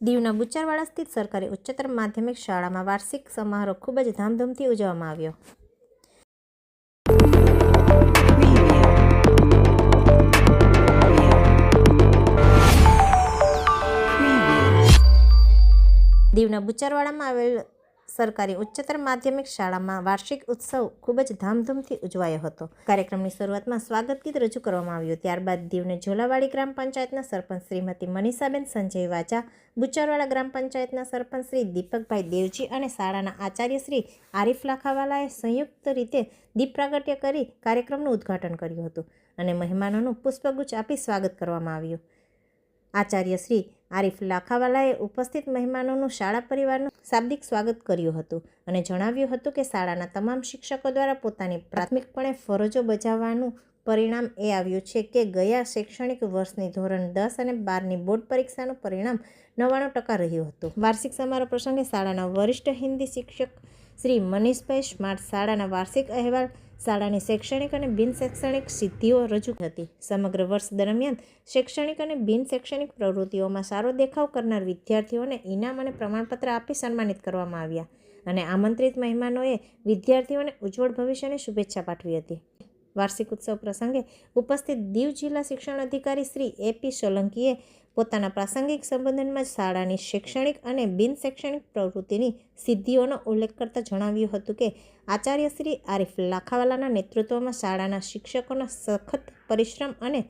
દીવના બુચારવાડા સ્થિત સરકારી ઉચ્ચતર માધ્યમિક શાળામાં વાર્ષિક સમારોહ ખૂબ જ ધામધૂમથી ઉજવવામાં આવ્યો. દીવના બુચારવાડામાં આવેલ સરકારી ઉચ્ચતર માધ્યમિક શાળામાં વાર્ષિક ઉત્સવ ખૂબ જ ધામધૂમથી ઉજવાયો હતો. કાર્યક્રમની શરૂઆતમાં સ્વાગત ગીત રજૂ કરવામાં આવ્યું. ત્યારબાદ દીવને ઝોલાવાડી ગ્રામ પંચાયતના સરપંચ શ્રીમતી મનીષાબેન સંજય વાજા, બુચારવાડા ગ્રામ પંચાયતના સરપંચ શ્રી દીપકભાઈ દેવજી અને શાળાના આચાર્ય શ્રી આરીફ લાખાવાલાએ સંયુક્ત રીતે દીપ પ્રાગટ્ય કરી કાર્યક્રમનું ઉદ્ઘાટન કર્યું હતું અને મહેમાનોનું પુષ્પગુચ્છ આપી સ્વાગત કરવામાં આવ્યું. આચાર્ય શ્રી આરીફ લાખાવાલાએ ઉપસ્થિત મહેમાનોનું શાળા પરિવારનું શાબ્દિક સ્વાગત કર્યું હતું અને જણાવ્યું હતું કે શાળાના તમામ શિક્ષકો દ્વારા પોતાની પ્રાથમિકપણે ફરજો બજાવવાનું પરિણામ એ આવ્યું છે કે ગયા શૈક્ષણિક વર્ષની ધોરણ દસ અને બારની બોર્ડ પરીક્ષાનું પરિણામ નવ્વાણું ટકા રહ્યું હતું. વાર્ષિક સમારોહ પ્રસંગે શાળાના વરિષ્ઠ હિન્દી શિક્ષક શ્રી મનીષભાઈ સ્માર્ટ શાળાના વાર્ષિક અહેવાલ શાળાની શૈક્ષણિક અને બિન શૈક્ષણિક સિદ્ધિઓ રજૂ હતી. સમગ્ર વર્ષ દરમિયાન શૈક્ષણિક અને બિન શૈક્ષણિક પ્રવૃત્તિઓમાં સારો દેખાવ કરનાર વિદ્યાર્થીઓને ઇનામ અને પ્રમાણપત્ર આપી સન્માનિત કરવામાં આવ્યા અને આમંત્રિત મહેમાનોએ વિદ્યાર્થીઓને ઉજ્જવળ ભવિષ્યની શુભેચ્છા પાઠવી હતી. વાર્ષિક ઉત્સવ પ્રસંગે ઉપસ્થિત દીવ જિલ્લા શિક્ષણ અધિકારી શ્રી એપી સોલંકીએ પોતાના પ્રાસંગિક સંબોધનમાં શાળાની શૈક્ષણિક અને બિન શૈક્ષણિક પ્રવૃત્તિની સિદ્ધિઓનો ઉલ્લેખ કરતાં જણાવ્યું હતું કે આચાર્ય શ્રી આરીફ લાખાવાલાના નેતૃત્વમાં શાળાના શિક્ષકોના સખત પરિશ્રમ અને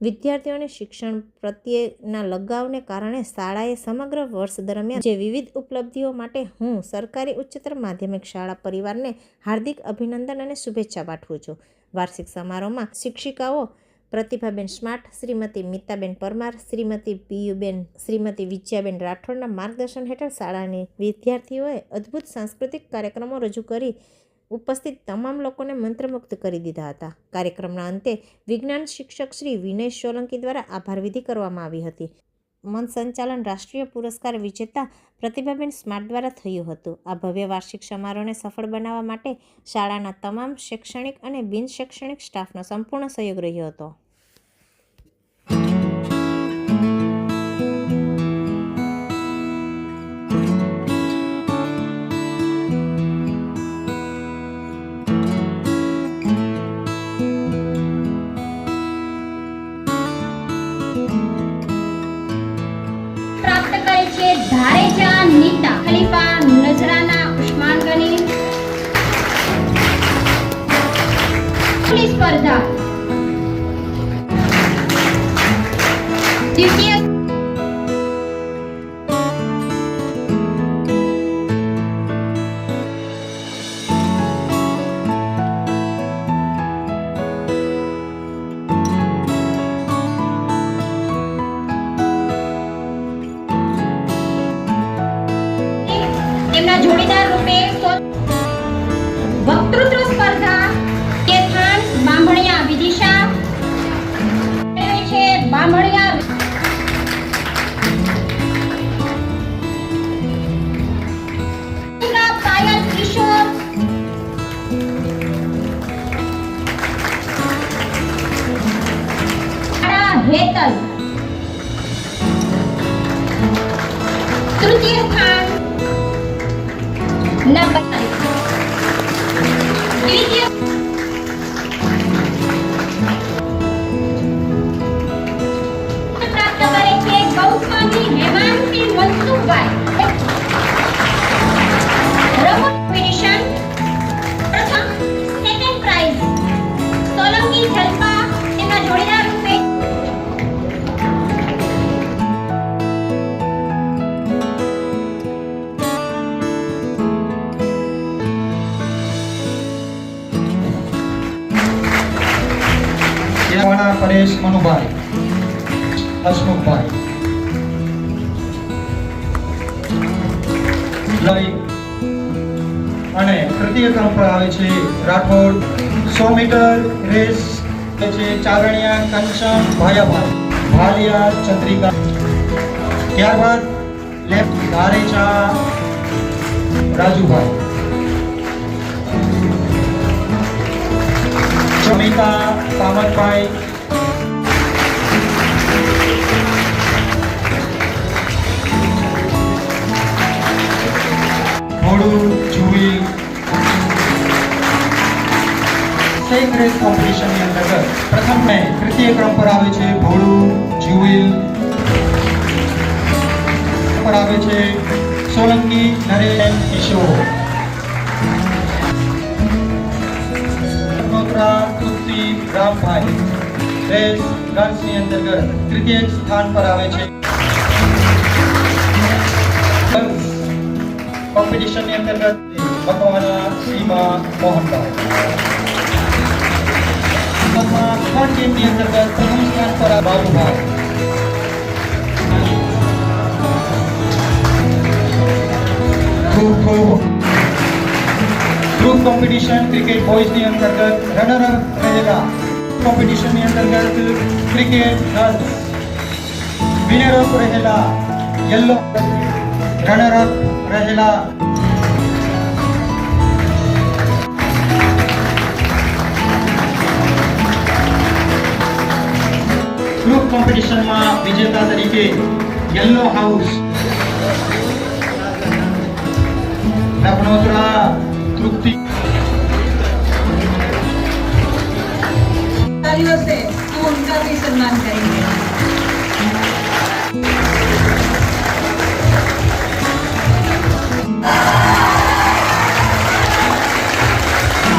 વિદ્યાર્થીઓને શિક્ષણ પ્રત્યેના લગાવને કારણે શાળાએ સમગ્ર વર્ષ દરમિયાન જે વિવિધ ઉપલબ્ધિઓ માટે હું સરકારી ઉચ્ચતર માધ્યમિક શાળા પરિવારને હાર્દિક અભિનંદન અને શુભેચ્છા પાઠવું છું. વાર્ષિક સમારોહમાં શિક્ષિકાઓ પ્રતિભાબેન સ્માર્ટ, શ્રીમતી મિતાબેન પરમાર, શ્રીમતી પિયુબેન, શ્રીમતી વિજયાબેન રાઠોડના માર્ગદર્શન હેઠળ શાળાની વિદ્યાર્થીઓએ અદ્ભુત સાંસ્કૃતિક કાર્યક્રમો રજૂ કરી ઉપસ્થિત તમામ લોકોને મંત્રમુગ્ધ કરી દીધા હતા. કાર્યક્રમના અંતે વિજ્ઞાન શિક્ષક શ્રી વિનય સોલંકી દ્વારા આભાર વિધિ કરવામાં આવી હતી. મન સંચાલન રાષ્ટ્રીય પુરસ્કાર વિજેતા પ્રતિભાબેન સ્માર્ટ દ્વારા થયું હતું. આ ભવ્ય વાર્ષિક સમારોહને સફળ બનાવવા માટે શાળાના તમામ શૈક્ષણિક અને બિનશૈક્ષણિક સ્ટાફનો સંપૂર્ણ સહયોગ રહ્યો હતો. નજરાના ઉસ્માન ગની સ્પર્ધા. દ્વિતીય તેમના જોડીદાર રૂપે મનસુખભાઈ રમત કોમ્પિટિશન પ્રથમ પરેશ મનુભાઈ હસમુખભાઈ લઈ અને તૃતીય ક્રમ પર આવે છે રાઠોડ, સો મીટર, રેસ છે ચારણિયા કંચન ભાયાભાઈ, ભાલિયા, ચંદ્રિકા. ત્યારબાદ left Dharecha, Rajubhai. Samita Kamatbhai sack race કોમ્પિટિશનની અંતર્ગત પ્રથમ ને તૃતીય ક્રમ પર આવે છે ભોળું જુઈલ પર આવે છે સોલંકી, નરેન, કિશોર. રત્નોત્રા તૃપ્તિ રામભાઈ. રેસ ગર્લ્સની અંતર્ગત તૃતીય સ્થાન પર આવે છે. કોમ્પિટિશનની અંતર્ગત મકવાના સીમા મોહનભાઈ. એમાં થર્ડ ટીમની અંતર્ગત પ્રથમ સ્થાન પર ખૂબ ખૂબ. ગ્રુપ કોમ્પિટિશન ક્રિકેટ બોયઝની અંતર્ગત રનર અપ રહેલા. કોમ્પિટિશનની અંતર્ગત ક્રિકેટ વિનર અપ રહેલા. યલો રનર અપ રહેલા. ગ્રુપ કોમ્પિટિશનમાં વિજેતા તરીકે યલો હાઉસ રત્નોત્રા તૃપ્તિ तालियों से हम उनका भी सम्मान करेंगे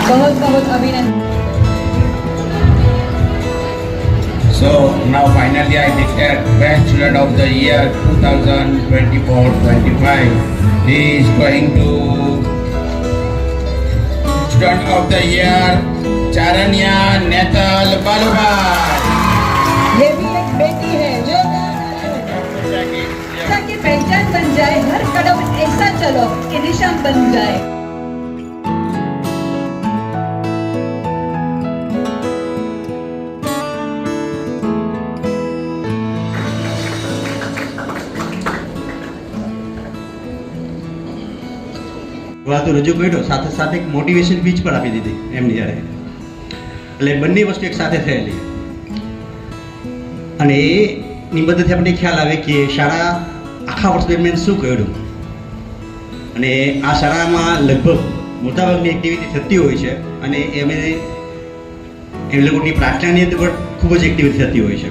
बहुत बहुत अभिनंदन So now finally I declare best student of the year 2024-25. He is going to student of the year Charanya Netal Balubhai. ये भी एक बेटी है जो की पहचान बन जाए हर कदम ऐसा चलो कि निशान बन जाए વાતો રજૂ કર્યો સાથે સાથે એક મોટિવેશન પીચ પણ આપી દીધી એમની યારે એટલે બંને વસ્તુ એક સાથે થયેલી. અને એની મદદથી આપણને ખ્યાલ આવે કે શાળા આખા વર્ષ દરમિયાન શું કર્યું. અને આ શાળામાં લગભગ મોટાભાગની એક્ટિવિટી થતી હોય છે અને એમે એ લોકોની પ્રાર્થનાની અંદર પણ ખૂબ જ એક્ટિવિટી થતી હોય છે.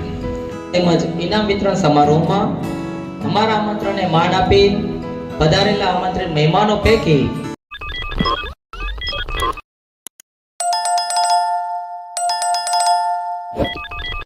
તેમજ ઇનામ વિતરણ સમારોહમાં અમારા આમંત્રણને માન આપી પધારેલા આમંત્રિત મહેમાનો પૈકી